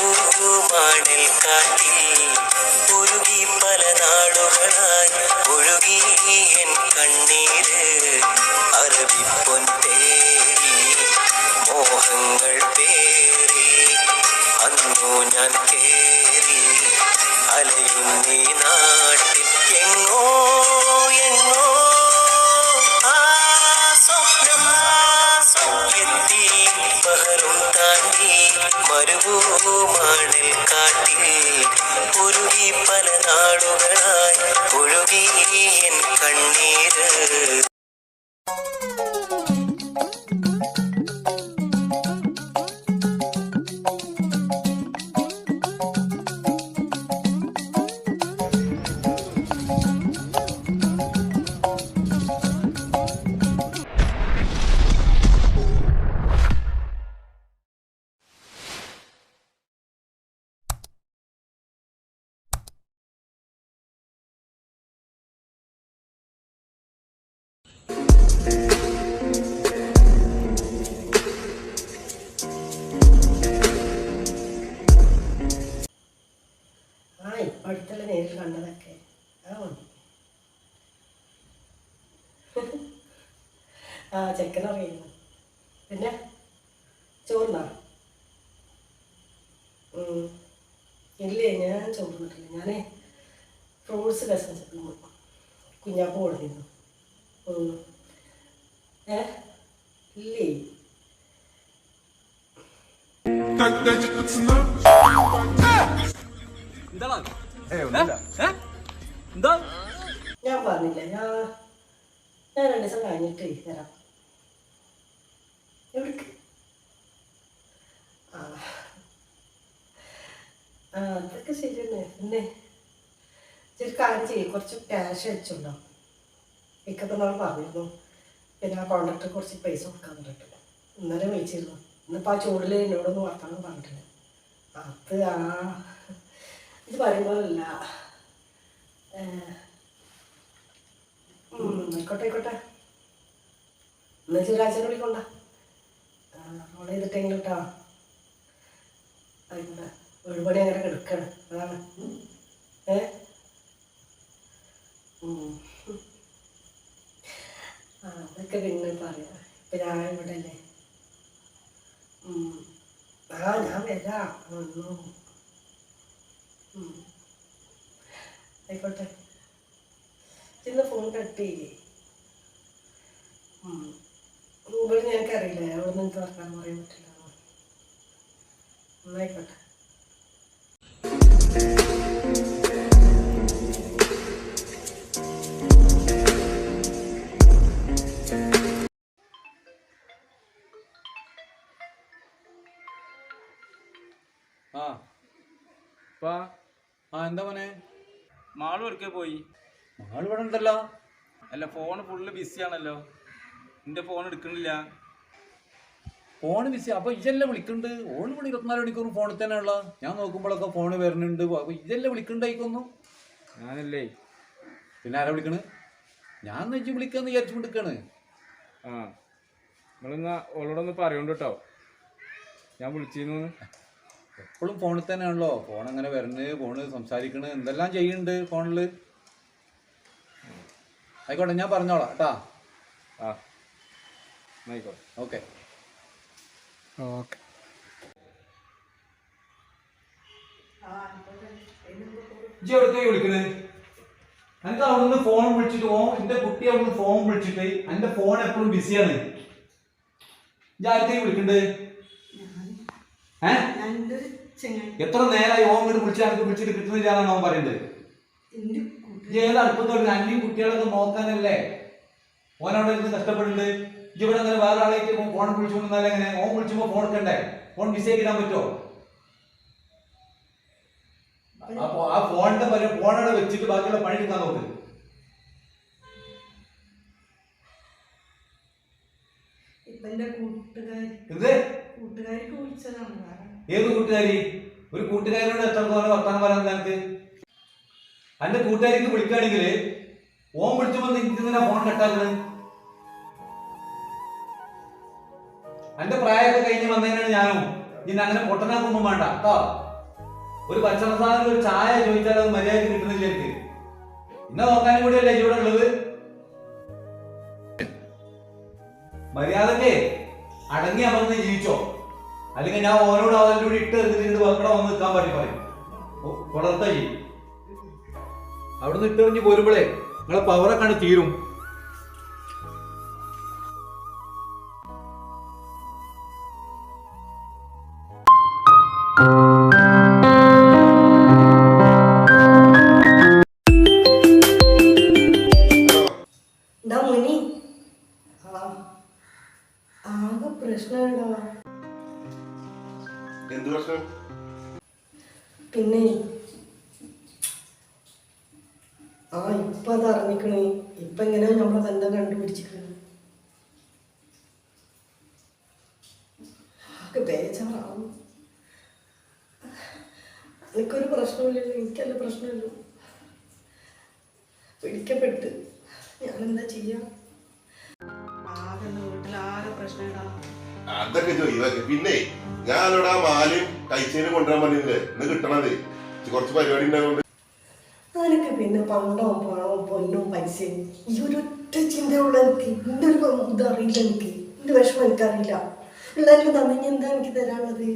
മരുഭൂമാണിൽ കാട്ടിൽ മരുഭൂമാണിൽ കാട്ടിൽ ഉരുകി പല നാളുകളായി ഒഴുകി എൻ കണ്ണീര് ആ ഇപ്പം അടുത്തല്ല നേരിൽ കണ്ടതൊക്കെ ആ മതി ആ ചെക്കനറിയുന്നു പിന്നെ ചോറിനാ ഇല്ലേ ഞാൻ ചോറിനിട്ടില്ല ഞാനേ ഫ്രൂട്ട്സ് കസിന് കുഞ്ഞാപ്പ് കൊടുത്തിരുന്നു ഉം. ഏ ഇല്ലേ Так, дайте пацанам. ഏ? എന്താ? ഞാൻ പറഞ്ഞില്ല ഞാൻ ഞാൻ രണ്ട് ദിവസം കഴിഞ്ഞിട്ട് തരാം എവിടേക്ക്? ആ. ആ അതൊക്കെ ശരിയാണ് പിന്നെ ഇച്ചിരി കാര്യം ചെയ്യും കുറച്ച് ക്യാഷ് അയച്ചുണ്ടോ? ഇക്കത്തെ നമ്മൾ പറഞ്ഞിരുന്നു. പിന്നെ ആ കോണ്ടാക്ട് കുറച്ച് പൈസ കൊടുക്കാൻ പറ്റില്ല ഇന്നലെ വിളിച്ചിരുന്നു. ഇന്നിപ്പോൾ ആ ചൂടിൽ എന്നോടൊന്നും വർത്താനം പറഞ്ഞിട്ടില്ല. അത് ആ ഇത് പറയുമ്പോഴല്ല. ആയിക്കോട്ടെ ആയിക്കോട്ടെ. എന്നാ ചുരാച്ചനെ വിളിക്കൊണ്ട. അവിടെ ചെയ്തിട്ടെങ്കിലും കേട്ടോ ആയിക്കോട്ടെ. പണി അങ്ങനെ കിടക്കണം. അതാണ്. ഏ? അതൊക്കെ പിന്നെ പറയാം. ഇപ്പം ഞാൻ ഇവിടെ അല്ലേ ആ ഞാൻ വരാം. ആയിക്കോട്ടെ. ചിന്ന ഫോൺ കട്ട് ചെയ്യേ. ഇവിടെ ഞങ്ങൾക്കറിയില്ല അവിടെ നിന്ന് വർക്കാൻ പറയാൻ പറ്റില്ല എന്നായിക്കോട്ടെ എന്താ മോനെ? മാൾ ഒരിക്കൽ പോയി? മാൾ ഇവിടെ ഉണ്ടല്ലോ. അല്ല ഫോൺ ഫുള്ള് ബിസി ആണല്ലോ. നിന്റെ ഫോൺ എടുക്കണില്ല. ഫോൺ ബിസി അപ്പൊ ഇജല്ലേ വിളിക്കുന്നുണ്ട് ഓൺ ഇവിടെ ഇരുപത്തിനാല് മണിക്കൂർ ഫോണിൽ തന്നെ ഉള്ള ഞാൻ നോക്കുമ്പോഴൊക്കെ ഫോൺ വരുന്നുണ്ട്. അപ്പൊ ഇജല്ലേ വിളിക്കണ്ടായിക്കൊന്നു ഞാനല്ലേ. പിന്നെ ആരാ വിളിക്കണ്? ഞാൻ നെജ്ജ് വിളിക്കാന്ന് വിചാരിച്ചു വിളിക്കാണ് ആ. നിങ്ങളിന്നാ ഓളോടൊന്ന് പറയണ്ട കേട്ടോ. ഞാൻ വിളിച്ചിരുന്നു. എപ്പോഴും ഫോണിൽ തന്നെയാണല്ലോ. ഫോൺ അങ്ങനെ വരണ് ഫോണ് സംസാരിക്കണ് എന്തെല്ലാം ചെയ്യുന്നുണ്ട് ഫോണിൽ? ആയിക്കോട്ടെ ഞാൻ പറഞ്ഞോളാം കേട്ടാ. ആ ആയിക്കോട്ടെ. ഓക്കെ. ഓക്കെ. എവിടേക്കായി വിളിക്കണേ? എനിക്ക് അവിടുന്ന് ഫോൺ വിളിച്ചിട്ട് ഓ എന്റെ കുട്ടി അവിടുന്ന് ഫോൺ വിളിച്ചിട്ട് എന്റെ ഫോൺ എപ്പോഴും ബിസിയാണ് ഇജ്ജ് ആരത്തേക്ക് വിളിക്കണ്ടേ? ഏ? എന്റെ ചെങ്ങായി എത്ര നേരമായി ഓൻ വീട് വിളിച്ചാൽ എനിക്ക് വിളിച്ചിട്ട് കിട്ടുന്നില്ലാന്നാണ് ഓം പറയുന്നത് എന്റെ ഇജ്ജ് ഏത് അടുപ്പത്തോട്ട് അന്യം കുട്ടികളൊക്കെ നോക്കാനല്ലേ? ഓൻ അവിടെ ഇരുന്ന് കഷ്ടപ്പെടുന്നുണ്ട്? ഇവിടെ അങ്ങനെ വേറെ ആളേക്ക് ഫോൺ വിളിച്ചുകൊണ്ടിരുന്നാലും എങ്ങനെ? ഓൻ വിളിച്ചുമ്പോ ഫോൺ എടുക്കണ്ടേ? ഫോൺ വിസേക്കിടാൻ ഇടാൻ പറ്റുമോ അപ്പൊ ആ ഫോണിന്റെ പരി ഫോണവിടെ വെച്ചിട്ട് ബാക്കിയുള്ള പണി എടുക്കാൻ നോക്ക്. കൂട്ടുകാരി കൂട്ടുകാരിക്ക് വിളിച്ചതാണ്. ഏത് കൂട്ടുകാരി? ഒരു കൂട്ടുകാരനോട് എത്ര തോന്നെ വർത്താനം പറയാൻ നിനക്ക് അന്റെ കൂട്ടുകാരിക്ക് വിളിക്കുകയാണെങ്കിൽ ഓൻ വിളിച്ചുമ്പോ നിന്നെ ഫോൺ കട്ടാക്കുന്നത് അന്റെ പ്രായമൊക്കെ കഴിഞ്ഞ് വന്നതിനാണ് ഞാനും ഇനി അങ്ങനെ പൊട്ടനാക്കൊന്നും വേണ്ട കേട്ടോ. ഒരു ഭക്ഷണ സാധനം ഒരു ചായ ചോദിച്ചാൽ അത് മര്യാദ കിട്ടുന്നില്ല എനിക്ക്. ഇന്നെ നോക്കാനും കൂടിയല്ലേ ഇവിടെ ഉള്ളത്? മര്യാദയ്ക്ക് അടങ്ങി അമർന്ന് ജീവിച്ചോ. അല്ലെങ്കിൽ ഞാൻ ഓനോട് അവന്റെ കൂടി ഇട്ട് എറിഞ്ഞിട്ട് വെക്കട വന്ന് നിൽക്കാൻ പറ്റി പറയും. കൊളർത്ത ചെയ്യും അവിടുന്ന് ഇട്ടെറിഞ്ഞ് പോരുമ്പോഴേ നിങ്ങളെ പവറൊക്കെയാണ് തീരും. എന്ത് പ്രശ്നം? പിന്നെ ആ ഇപ്പൊ അത് അറിഞ്ഞിക്കണ്. ഇപ്പൊ എങ്ങനെയാ നമ്മളെ തന്നെ കണ്ടുപിടിച്ചിക്കണേ? ബേജാറാവും. എനിക്കൊരു പ്രശ്നമില്ലല്ലോ എനിക്കല്ല പ്രശ്നമില്ല. പിടിക്കപ്പെട്ട്. ഞാനെന്താ ചെയ്യാ? ആകെ വീട്ടിലാകെ പ്രശ്നമിടാ. അതൊക്കെ ചോദിക്കും പിന്നെ ഞാനിവിടെ ആ മാലയും കഴിച്ചതിന് കൊണ്ടുവരാൻ പറഞ്ഞില്ലേ ഇന്ന് കിട്ടണത്. കുറച്ച് പരിപാടി ഉണ്ടായതുകൊണ്ട് അതൊക്കെ പിന്നെ പണ്ടവും പണവും പൊന്നോ പൈസ ഈ ഒരൊറ്റ ചിന്തയുള്ള എനിക്ക്. എന്റെ ഒരു ഇത് അറിയില്ല എനിക്ക്. എന്റെ വിഷമം എനിക്കറിയില്ല. എല്ലാവരും തന്നെ എന്താ എനിക്ക് തരാനുള്ളത്?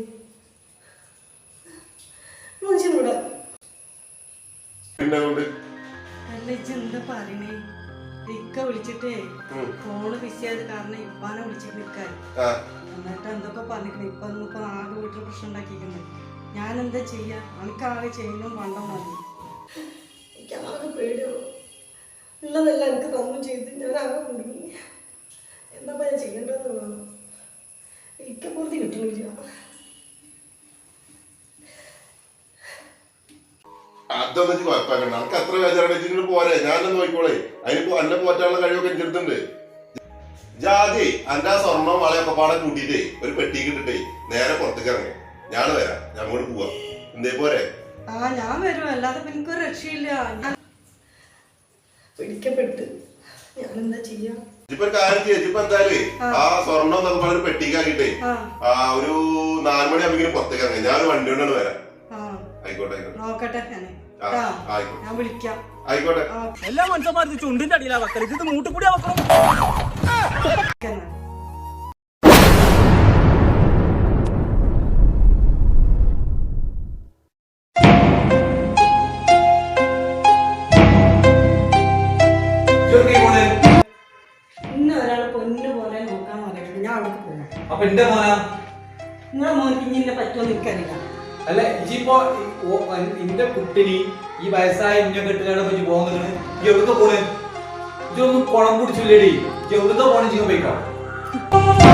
മനുഷ്യനൂടെ അല്ല ഇജ്ജ് എന്താ പറയണേ? ഇക്ക വിളിച്ചിട്ടേ. ഫോണ് ബിസിയായത് കാരണം ഇപ്പാനെ വിളിച്ചിട്ട് നിൽക്കാൻ എന്നിട്ട് എന്തൊക്കെ പറഞ്ഞിരിക്കണേ? ഇപ്പൊ ഇപ്പൊ ആകെ വീട്ടിൽ പ്രശ്നം ഉണ്ടാക്കിയിരിക്കുന്നത് ഞാൻ എന്താ ചെയ്യാ? എനിക്കാകെ ചെയ്യുന്നു മണ്ടം മതി. എനിക്ക് ആകെ പേടിയാവും. ഉള്ളതെല്ലാം എനിക്ക് തന്നു ചെയ്ത് ഞാൻ ആകെ കുടുങ്ങി എന്താ ഞാൻ ചെയ്യേണ്ടതെന്നാണ് ഇക്ക പൂർത്തി കിട്ടണില്ല. അതൊന്നും കുഴപ്പമാക്കണ്ട നമുക്ക് അത്ര ബേജാറടിച്ചിട്ട് പോരെ. ഞാനൊന്നും നോക്കിക്കോളേ അതിന് എന്നെ പോറ്റാനുള്ള കഴിവൊക്കെ എനിക്കെടുത്തുണ്ട് ജാതി അന്റെ ആ സ്വർണം വളയൊക്കെ പാടെ കൂട്ടിയിട്ടേ ഒരു പെട്ടിക്ക് ഇട്ടിട്ടേ നേരെ പുറത്തേക്ക് ഇറങ്ങി. ഞാൻ വരാം. ഞാൻ അങ്ങോട്ട് പോവാ. എന്തേ പോരെ? ആ ഞാൻ വരും. അല്ലാതെ എനിക്ക് രക്ഷയില്ല. പിടിക്കപ്പെട്ട്. ഞാൻ എന്താ ചെയ്യാ ഇപ്പൊ കാര്യം ചെയ്യാം. ഇപ്പൊ എന്തായാലും ആ. സ്വർണം എന്നൊക്കെ പറഞ്ഞ പെട്ടിക്കാക്കിട്ടേ ആ. ഒരു പുറത്തേക്ക് ഇറങ്ങി. ഞാൻ ഒരു വണ്ടി കൊണ്ടാണ് വരാം. ആയിക്കോട്ടെ ആയിക്കോട്ടെ. നോക്കട്ടെ ഞാൻ വിളിക്കാം. ആയിക്കോട്ടെ. എല്ലാ മനുഷ്യന്മാരും ചുണ്ടിന്റെ അടിയിലാ വെക്കൽ. ഇത് മൂട്ട് കൂടി വെക്കണം? അപ്പൊ എന്റെ മോനാ? നിങ്ങളെ മോനിക്ക് ഇനി എന്നെ പറ്റുമോ എനിക്കറിയില്ല. അല്ല? ഇജിപ്പോ ഇന്റെ കുട്ടിനി ഈ വയസ്സായ ഇന്നെ കെട്ടുകാരെ പറ്റി പോകുന്നത് ഈ എവിടുത്തെ പോണ്? ഇതൊന്നും കുളം പിടിച്ചില്ലേടി. എവിടുത്തെ പോണേ? ചെയ്യാൻ പോയിക്കാം.